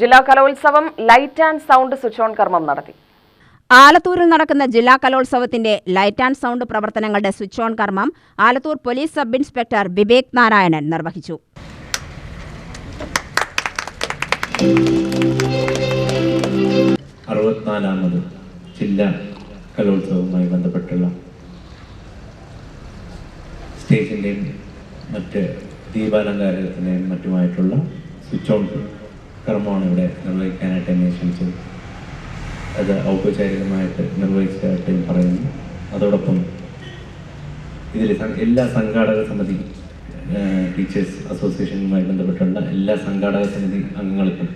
ജില്ലാ കലോത്സവം light and sound switch on കർമ്മം നടത്തി. ആലത്തൂരിൽ നടക്കുന്ന ജില്ലാ കലോത്സവത്തിന്റെ ലൈറ്റ് ആൻഡ് സൗണ്ട് പ്രവർത്തനങ്ങളുടെ സ്വിച്ച് ഓൺ കർമ്മം Alathur police sub inspector Vivek Narayanan നിർവഹിച്ചു. അറുപത്തിനാലാമത് ജില്ലാ കലോത്സവവുമായി ബന്ധപ്പെട്ടുള്ള സ്റ്റേജിന്റെയും മറ്റ് ദീപാലങ്കാരത്തിന്റെയും മറ്റുമായിട്ടുള്ള സ്വിച്ച് ഓൺ കർമ്മമാണ് ഇവിടെ നിർവഹിക്കാനായിട്ട് എന്നെ ക്ഷണിച്ചത് അത് ഔപചാരികമായിട്ട് നിർവഹിച്ചതായിട്ട് പറയുന്നു. അതോടൊപ്പം ഇതിൽ എല്ലാ സംഘാടക സമിതി ടീച്ചേഴ്സ് അസോസിയേഷനുമായി ബന്ധപ്പെട്ടുള്ള എല്ലാ സംഘാടക സമിതി അംഗങ്ങൾക്കും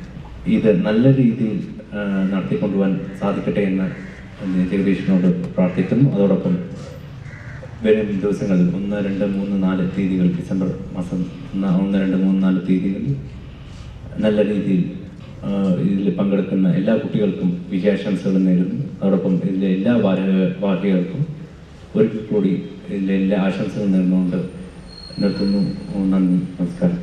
ഇത് നല്ല രീതിയിൽ നടത്തിക്കൊണ്ടുപോകാൻ സാധിക്കട്ടെ എന്ന് ജഗദീഷിനോട് പ്രാർത്ഥിക്കുന്നു. അതോടൊപ്പം വരും ദിവസങ്ങളിൽ ഒന്ന് രണ്ട് മൂന്ന് നാല് തീയതികൾ ഡിസംബർ മാസം ഒന്ന് രണ്ട് മൂന്ന് നാല് തീയതികളിൽ നല്ല രീതിയിൽ ഇതിൽ പങ്കെടുക്കുന്ന എല്ലാ കുട്ടികൾക്കും വിജയാശംസകൾ നേരുന്നു. അതോടൊപ്പം ഇതിലെ എല്ലാ വാഹികൾക്കും ഒരിക്കൽ കൂടി ഇതിലെ എല്ലാ ആശംസകൾ നേർന്നുകൊണ്ട് നിർത്തുന്നു. നന്ദി. നമസ്കാരം.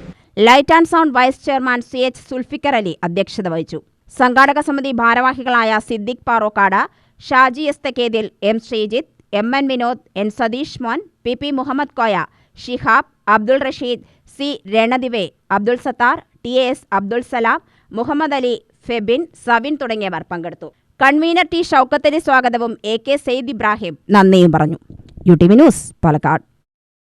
Light and sound vice chairman C H Sulfikar Ali അധ്യക്ഷത വഹിച്ചു. സംഘാടക സമിതി ഭാരവാഹികളായ Siddique Parokkad Shaji S Thekkethil M Sreejith M N Vinod N Satheesh Mon P P Muhammad Koya Shihab Abdul Rasheed C Ranadive Abdul Sathar T S Abdul Salam Muhammad Ali Febin Savin തുടങ്ങിയവർ പങ്കെടുത്തു. Convener T ഷൗക്കത്തിന് സ്വാഗതവും A K Syed Ibrahim നന്ദിയും പറഞ്ഞു. U T V news Palakkad.